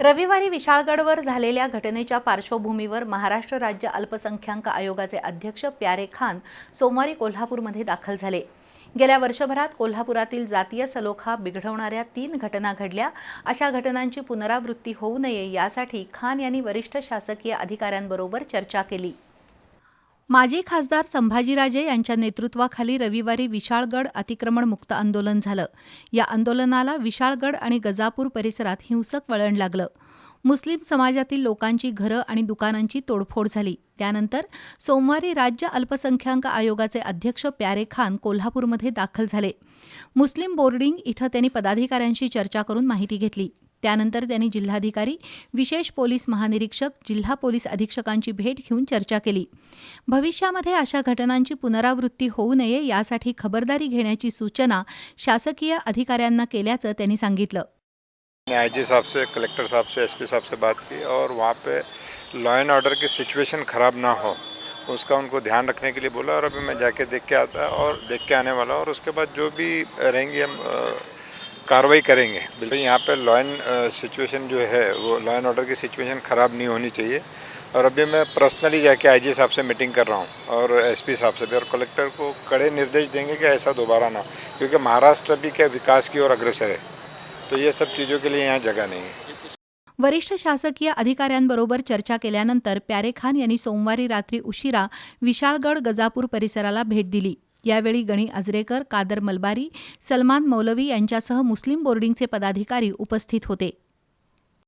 रविवारी विशाळगडवर झालेल्या घटनेच्या पार्श्वभूमीवर महाराष्ट्र राज्य अल्पसंख्याक आयोगाचे अध्यक्ष प्यारे खान सोमवारी कोल्हापूरमध्ये दाखल झाले. गेल्या वर्षभरात कोल्हापुरातील जातीय सलोखा बिघडवणाऱ्या तीन घटना घडल्या. अशा घटनांची पुनरावृत्ती होऊ नये यासाठी खान यांनी वरिष्ठ शासकीय अधिकाऱ्यांबरोबर चर्चा केली. माजी खासदार संभाजीराजे यांच्या नेतृत्वाखाली रविवारी विशाळगड अतिक्रमण मुक्त आंदोलन झालं. या आंदोलनाला विशाळगड आणि गजापूर परिसरात हिंसक वळण लागलं. मुस्लिम समाजातील लोकांची घरं आणि दुकानांची तोडफोड झाली. त्यानंतर सोमवारी राज्य अल्पसंख्याक आयोगाचे अध्यक्ष प्यारे खान कोल्हापूरमध्ये दाखल झाले. मुस्लिम बोर्डिंग इथं त्यांनी पदाधिकाऱ्यांशी चर्चा करून माहिती घेतली. त्यानंतर त्यांनी जिल्हाधिकारी विशेष पोलीस महानिरीक्षक जिल्हा पोलीस अधीक्षकांची भेट घेऊन चर्चा केली. भविष्यामध्ये अशा घटनांची पुनरावृत्ती होऊ नये यासाठी खबरदारी घेण्याची सूचना शासकीय अधिकाऱ्यांना केल्याचं त्यांनी सांगितलं. आई जी साहब से कलेक्टर साहब से एसपी साहब से बात की और वहाँ पे लॉ एंड ऑर्डर की सिचुएशन ख़राब ना हो उसका उनको ध्यान रखने के लिए बोला और अभी मैं जाके देख के आता और देख के आने वाला और उसके बाद जो भी रहेंगी हम कार्रवाई करेंगे। बिल्कुल, यहाँ पे लॉ सिचुएशन जो है, वो लॉ एंड ऑर्डर की सिचुएशन ख़राब नहीं होनी चाहिए। और अभी मैं पर्सनली जाके आईजी साहब से मीटिंग कर रहा हूँ, और एसपी साहब से भी, और कलेक्टर को कड़े निर्देश देंगे कि ऐसा दोबारा ना हो, क्योंकि महाराष्ट्र भी क्या विकास की ओर अग्रसर है। तो ये सब चीज़ों के लिए यहाँ जगह नहीं है। वरिष्ठ शासकीय अधिकाऱ्यांबरोबर चर्चा केल्यानंतर प्यारे खान यांनी सोमवारी रात्री उशिरा विशाळगड गजापूर परिसराला भेट दिली. यावेळी गणी अजरेकर कादर मलबारी सलमान मौलवी यांच्यासह मुस्लिम बोर्डिंगचे पदाधिकारी उपस्थित होते.